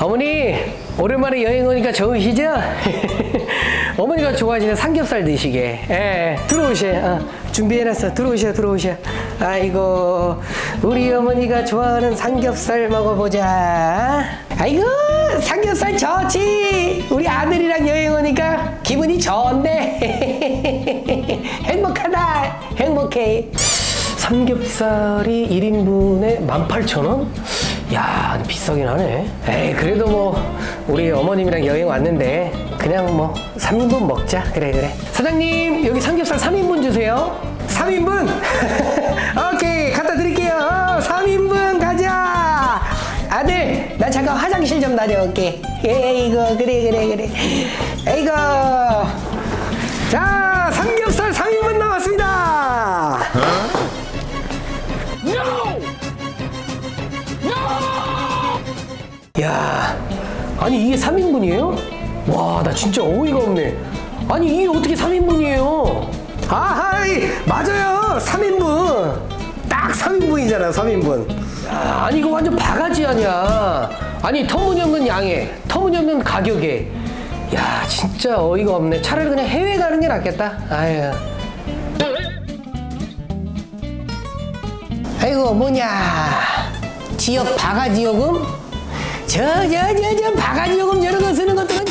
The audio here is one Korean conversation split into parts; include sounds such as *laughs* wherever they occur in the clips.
어머니 오랜만에 여행 오니까 좋으시죠? *laughs* 어머니가 좋아하시는 삼겹살 드시게. 예, 들어오셔. 어, 준비해놨어. 들어오셔 들어오셔. 아이고 우리 어머니가 좋아하는 삼겹살 먹어보자. 아이고 삼겹살 좋지. 우리 아들이랑 여행 오니까 기분이 좋은데. *laughs* 행복하다. 행복해. 삼겹살이 1인분에 18,000원? 야, 비싸긴 하네. 에이, 그래도 뭐, 우리 어머님이랑 여행 왔는데, 그냥 뭐, 3인분 먹자. 그래, 그래. 사장님, 여기 삼겹살 3인분 주세요. 3인분? *laughs* 오케이, 갖다 드릴게요. 3인분 가자. 아들, 나 잠깐 화장실 좀 다녀올게. 에이고, 그래, 그래, 그래. 에이고. 자, 야, 아니 이게 3인분이에요? 와, 나 진짜 어이가 없네. 아니 이게 어떻게 3인분이에요? 아하이, 맞아요. 3인분. 딱 3인분이잖아, 3인분. 야, 아니 이거 완전 바가지 아니야. 아니 터무니없는 양에, 터무니없는 가격에. 야, 진짜 어이가 없네. 차라리 그냥 해외 가는 게 낫겠다. 아유. 아이고 뭐냐 지역 바가지 요금 저저저저 바가지 요금 저런 거 쓰는 것들은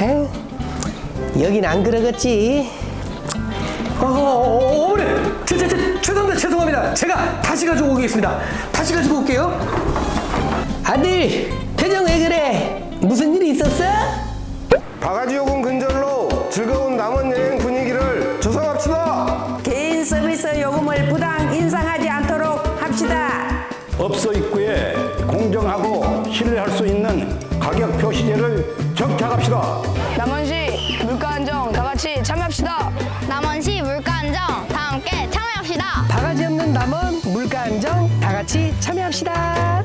에 여긴 안 그러겠지. 어, 어, 어머니! 제, 제, 제, 죄송합니다 죄송합니다. 제가 다시 가지고 오겠습니다. 다시 가지고 올게요. 아들 표정 왜 그래? 무슨 일 있었어? 바가지 요금 근절로 즐거운 남원 여행 가격 표시제를 정착합시다. 남원시 물가 안정 다 같이 참여합시다. 남원시 물가 안정 다 함께 참여합시다. 바가지 없는 남원 물가 안정 다 같이 참여합시다.